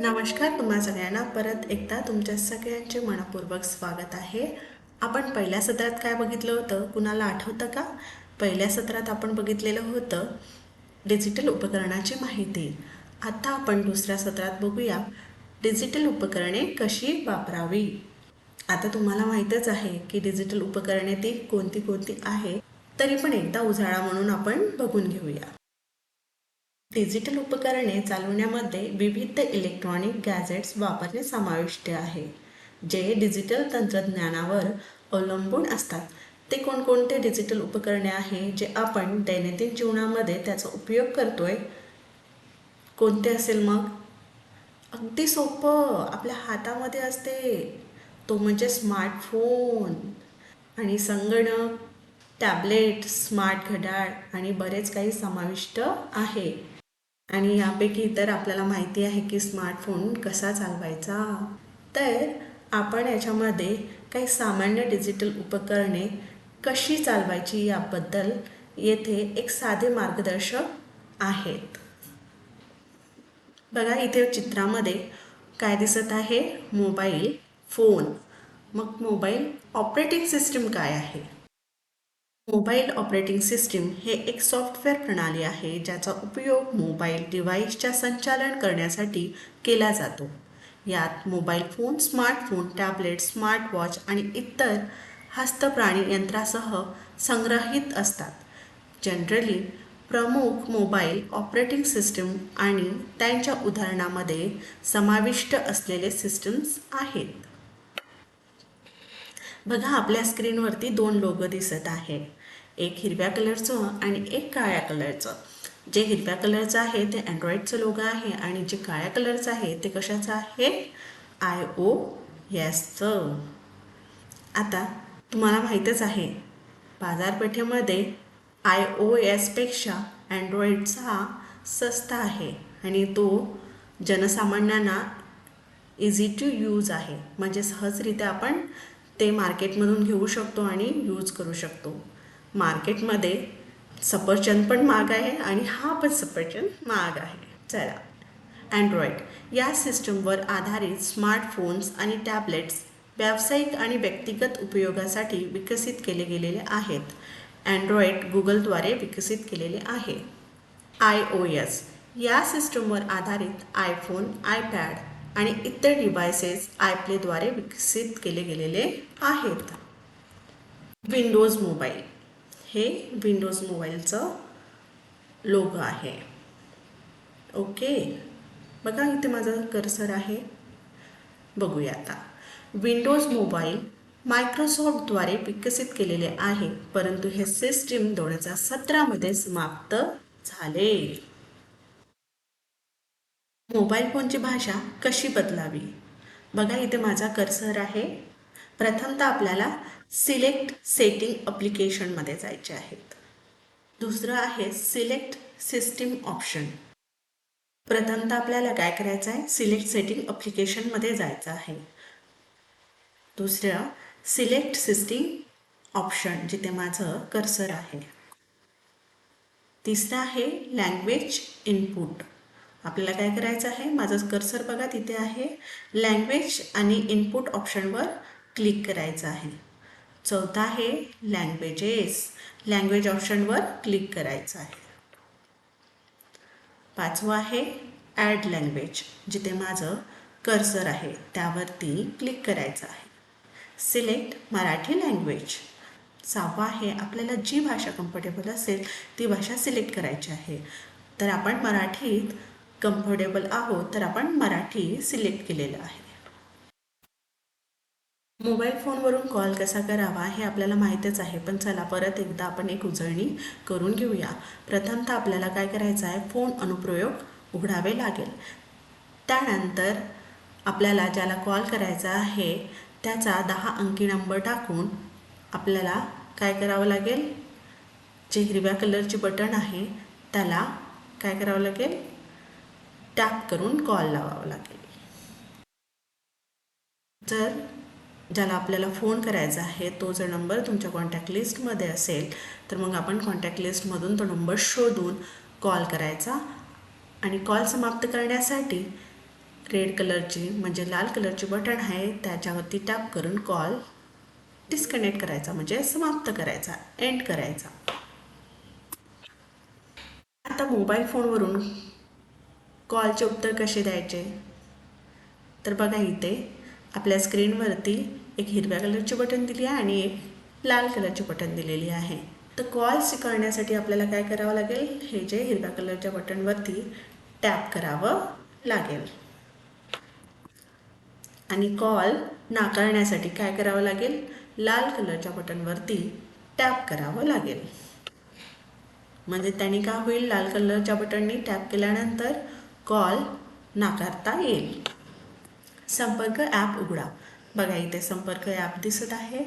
नमस्कार तुम्हा सगळ्यांना परत एकदा तुमच्या सगळ्यांचे मनपूर्वक स्वागत आहे. आपण पहिल्या सत्रात काय बघितलं होतं? कुणाला आठवतं का? पहिल्या सत्रात आपण बघितलेलं होतं डिजिटल उपकरणाची माहिती. आता आपण दुसऱ्या सत्रात बघूया डिजिटल उपकरणे कशी वापरावी? आता तुम्हाला माहीतच आहे की डिजिटल उपकरणे ती कोणती कोणती आहे तरी पण एकदा उजाळा म्हणून आपण बघून घेऊया. डिजिटल उपकरणे चालवण्यामध्ये विविध इलेक्ट्रॉनिक गॅजेट्स वापरणे समाविष्ट आहे जे डिजिटल तंत्रज्ञानावर अवलंबून असतात. ते कोणकोणते डिजिटल उपकरणे आहे जे आपण दैनंदिन जीवनामध्ये त्याचा उपयोग करतोय? कोणते असेल मग? अगदी सोपं. आपल्या हातामध्ये असते. तो म्हणजे स्मार्टफोन आणि संगणक टॅबलेट स्मार्ट घड्याळ आणि बरेच काही समाविष्ट आहे. आणि यापैकी तर आपल्याला माहिती आहे की स्मार्टफोन कसा चालवायचा. तर आपण याच्यामध्ये काही सामान्य डिजिटल उपकरणे कशी चालवायची याबद्दल येथे एक साधे मार्गदर्शक आहेत. बघा इथे चित्रामध्ये काय दिसत आहे? Mobile phone. मग मोबाईल ऑपरेटिंग सिस्टीम काय आहे? मोबाईल ऑपरेटिंग सिस्टीम हे एक सॉफ्टवेअर प्रणाली आहे ज्याचा उपयोग मोबाईल डिव्हाइसच्या संचालन करण्यासाठी केला जातो. यात mobile phone smartphone tablet smartwatch आणि इतर हस्तप्राणी यंत्रासह संग्रहित असतात. जनरली प्रमुख मोबाईल ऑपरेटिंग सिस्टीम आणि त्यांच्या उदाहरणामध्ये समाविष्ट असलेले सिस्टम्स आहेत. बघा आपल्या स्क्रीनवरती दोन लोगो दिसत आहे एक हिरव्या कलरचं आणि एक काळ्या कलरचं. जे हिरव्या कलरचं आहे ते अँड्रॉइडचं लोगो आहे आणि जे काळ्या कलरचं आहे ते कशाचं आहे? आय ओ यसचं आता तुम्हाला माहीतच आहे बाजारपेठेमध्ये आय ओ एसपेक्षा अँड्रॉइडचा स्वस्त आहे आणि तो जनसामान्यांना इझी टू यूज आहे. म्हणजे सहजरित्या आपण ते मार्केटमधून घेऊ शकतो आणि यूज करू शकतो. मार्केटमध्ये सफरचंद पण महाग आहे आणि हा पण सफरचंद महाग आहे. चला अँड्रॉइड या सिस्टमवर आधारित स्मार्टफोन्स आणि टॅबलेट्स व्यावसायिक आणि व्यक्तिगत उपयोगासाठी विकसित केले गेलेले आहेत. अँड्रॉइड गुगलद्वारे विकसित केलेले आहे. आय ओ एस या सिस्टमवर आधारित आयफोन आयपॅड आणि इतर डिव्हायसेस आयप्लेद्वारे विकसित केले गेलेले आहेत. विंडोज मोबाईल हे विंडोज मोबाईलचं लोगो आहे. ओके बघा इथे माझा कर्सर आहे. बघूया आता. विंडोज मोबाईल मायक्रोसॉफ्टद्वारे विकसित केलेले आहे. परंतु हे सिस्टीम दोन हजार सतरामध्ये समाप्त झाले. मोबाईल फोनची भाषा कशी बदलावी? बघा इथे माझा कर्सर आहे. प्रथमतः आपल्याला सिलेक्ट सेटिंग अप्लिकेशनमध्ये जायचे आहेत. दुसरं आहे सिलेक्ट सिस्टीम ऑप्शन. प्रथमतः आपल्याला काय करायचं आहे? सिलेक्ट सेटिंग अप्लिकेशनमध्ये जायचं आहे. दुसरं सिलेक्ट सिस्टीम ऑप्शन जिथे माझं कर्सर आहे. तिसरं आहे लँग्वेज इनपुट. आपल्याला काय करायचं आहे? माझं कर्सर बघा तिथे आहे लँग्वेज आणि इनपुट ऑप्शनवर क्लिक करायचं आहे. चौथा आहे लँग्वेजेस लँग्वेज ऑप्शनवर क्लिक करायचं आहे. पाचवं आहे ॲड लँग्वेज जिथे माझं कर्सर आहे त्यावरती क्लिक करायचं आहे. सिलेक्ट मराठी लँग्वेज सहावा आहे आपल्याला जी भाषा कम्फर्टेबल असेल ती भाषा सिलेक्ट करायची आहे. तर आपण मराठीत कम्फर्टेबल आहोत तर आपण मराठी सिलेक्ट केलेलं आहे. मोबाईल फोनवरून कॉल कसा करावा हे आपल्याला माहीतच आहे. पण चला परत एकदा आपण एक उजळणी करून घेऊया. प्रथमतः आपल्याला काय करायचं आहे? फोन अनुप्रयोग उघडावे लागेल. त्यानंतर आपल्याला ज्याला कॉल करायचा आहे त्याचा दहा अंकी नंबर टाकून आपल्याला काय करावं लागेल? जे हिरव्या कलरचे बटन आहे त्याला काय करावं लागेल? टॅप करून कॉल लावावा लागेल. जर ज्याला आपल्याला फोन करायचा आहे तो जर नंबर तुमच्या कॉन्टॅक्ट लिस्टमध्ये असेल तर मग आपण कॉन्टॅक्ट लिस्टमधून तो नंबर शोधून कॉल करायचा. आणि कॉल समाप्त करण्यासाठी रेड कलरची म्हणजे लाल कलरची बटन आहे त्याच्यावरती टॅप करून कॉल डिस्कनेक्ट करायचा म्हणजे समाप्त करायचा एंड करायचा. आता मोबाईल फोनवरून कॉलचे उत्तर कसे द्यायचे? तर बघा इथे आपल्या स्क्रीनवरती एक हिरव्या कलरची बटन दिली आहे आणि एक लाल कलरची बटन दिलेली आहे. तर कॉल स्वीकारण्यासाठी आपल्याला काय करावं लागेल? हे जे हिरव्या कलरच्या बटनवरती टॅप करावं लागेल. आणि कॉल नाकारण्यासाठी काय करावं लागेल? लाल कलरच्या बटनवरती टॅप करावं लागेल. म्हणजे त्याने काय होईल? लाल कलरच्या बटनने टॅप केल्यानंतर कॉल नाकारता येईल. संपर्क ॲप उघडा. बघा इथे संपर्क ॲप दिसत आहे.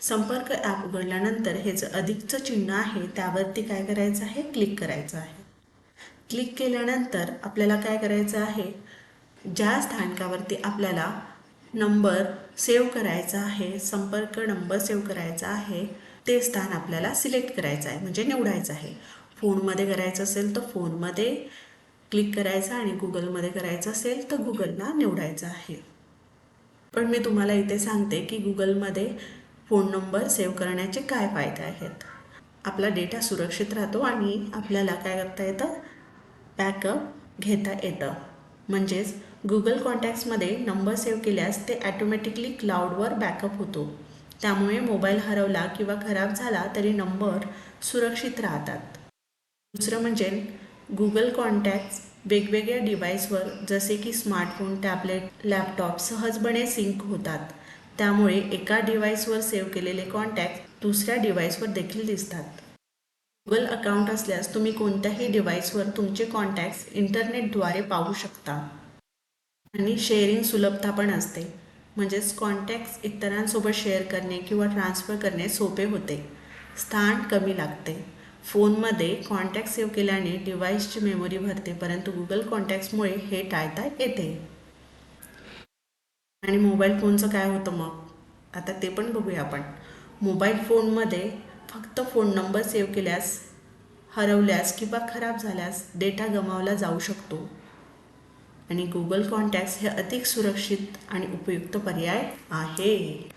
संपर्क ॲप उघडल्यानंतर हे जे अधिकचं चिन्ह आहे त्यावरती काय करायचं आहे? क्लिक करायचं आहे. क्लिक केल्यानंतर आपल्याला काय करायचं आहे? ज्या स्थानकावरती आपल्याला नंबर सेव्ह करायचा आहे संपर्क नंबर सेव्ह करायचा आहे ते स्थान आपल्याला सिलेक्ट करायचं आहे म्हणजे निवडायचं आहे. फोनमध्ये करायचं असेल तर फोनमध्ये क्लिक करायचा आणि गुगलमध्ये करायचं असेल तर गुगलला निवडायचं आहे. पण मी तुम्हाला इथे सांगते की गुगलमध्ये फोन नंबर सेव्ह करण्याचे काय फायदे आहेत. आपला डेटा सुरक्षित राहतो आणि आपल्याला काय करता येतं? बॅकअप घेता येतं. म्हणजेच गुगल कॉन्टॅक्ट्समध्ये नंबर सेव्ह केल्यास ते ॲटोमॅटिकली क्लाउडवर बॅकअप होतो. त्यामुळे मोबाईल हरवला किंवा खराब झाला तरी नंबर सुरक्षित राहतात. दुसरं म्हणजे गुगल कॉन्टॅक्ट्स वेगवेगळ्या डिव्हाइसवर जसे की स्मार्टफोन टॅबलेट लॅपटॉप सहजपणे सिंक होतात. त्यामुळे एका डिव्हाइसवर सेव्ह केलेले कॉन्टॅक्ट दुसऱ्या डिव्हाइसवर देखील दिसतात. गुगल अकाउंट असल्यास तुम्ही कोणत्याही डिव्हाइसवर तुमचे कॉन्टॅक्ट्स इंटरनेटद्वारे पाहू शकता. आणि शेअरिंग सुलभता पण असते. म्हणजेच कॉन्टॅक्ट्स इतरांसोबत शेअर करणे किंवा ट्रान्सफर करणे सोपे होते. स्थान कमी लागते. फोनमध्ये कॉन्टॅक्ट सेव्ह केल्याने डिव्हाइसची मेमरी भरते परंतु गुगल कॉन्टॅक्ट्समुळे हे टाळता येते. आणि मोबाईल फोनचं काय होतं मग? आता ते पण बघूया आपण. मोबाईल फोनमध्ये फक्त फोन नंबर सेव्ह केल्यास हरवल्यास किंवा खराब झाल्यास डेटा गमावला जाऊ शकतो. आणि गुगल कॉन्टॅक्ट्स हे अधिक सुरक्षित आणि उपयुक्त पर्याय आहे.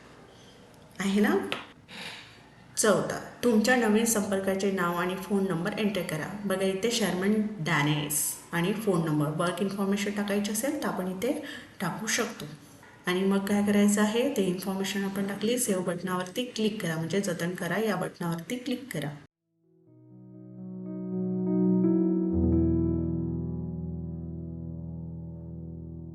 आहे ना? चौथा तुमच्या नवीन संपर्काचे नाव आणि फोन नंबर एंटर करा. बघा इथे शर्मन डॅनेस आणि फोन नंबर वर्क इन्फॉर्मेशन टाकायची असेल तर आपण इथे टाकू शकतो. आणि मग काय करायचं आहे? ते इन्फॉर्मेशन आपण टाकली. सेव्ह बटनावरती क्लिक करा. म्हणजे जतन करा. या बटनावरती क्लिक करा.